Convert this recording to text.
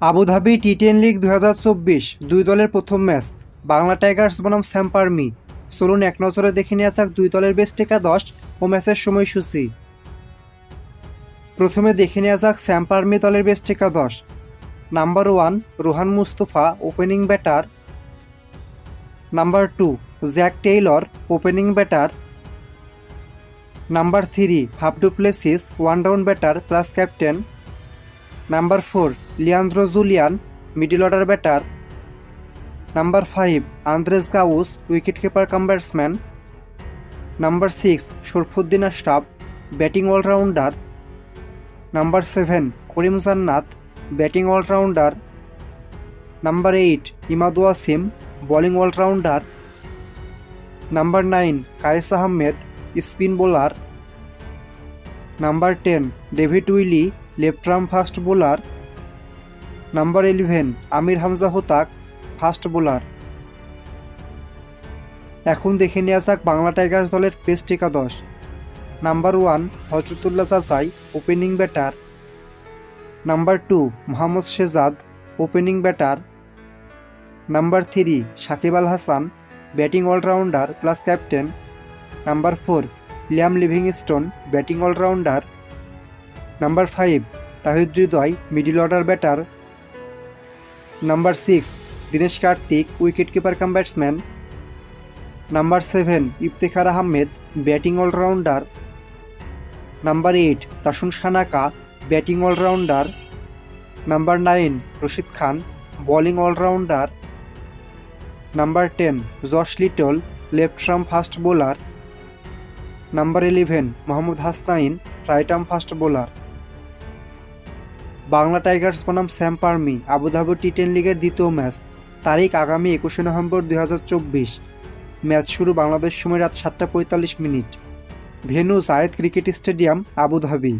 Abu Dhabi T ten league দু দুই দলের প্রথম ম্যাচ। বাংলা টাইগার্স বনাম স্যাম্পারমি চলুন এক নজরে দেখে নেওয়া যাক দুই দলের বেস্ট একাদশ ও ম্যাচের সময়সূচি। প্রথমে দেখে নেওয়া যাক স্যাম্পারমি দলের বেস্ট একাদশ number one Rohan Mustafa, opening batter. Number two Jack Taylor, opening batter. Number three Faf du Plessis, one down batter plus captain. Number four, Leandro Julian, middle order batter. Number five, Andries Gous wicket keeper cum batsman. Number six, Sharafuddin Ashraf, batting allrounder. Number seven, Karim Janat, batting allrounder. Number eight, Imad Wasim, bowling allrounder. Number nine, Qais Ahmad, spin bowler. Number ten, David Willey left arm fast bowler. Number eleven Amir Hamza Hotak, fast bowler. এখন দেখে নেওয়া যাক Bangla Tigers দলের paste একাদশ। Number one Hazratullah Zazai opening batter number two Mohammad Shahzad opening batter number three Shakib Al Hasan batting allrounder plus captain number four Liam Livingstone batting allrounder number five Towhid Hridoy middle order batter number six, Dinesh Karthik wicket keeper cum batsman number seven, Iftikhar Ahmed batting allrounder number eight, Dasun Shanaka batting allrounder number nine, Rashid Khan bowling allrounder number ten, Josh Little left arm fast bowler number eleven, Mohammad Hasnain right arm fast bowler Bangla Tigers বনাম Samp Army, Abu Dhabi T ten লিগের দ্বিতীয় match, তারিখ আগামী একুশে November দু হাজার চব্বিশ। Match শুরু বাংলাদেশ সময় রাত সাতটা পঁয়তাল্লিশ minute. Venue Zayed cricket stadium, Abu Dhabi.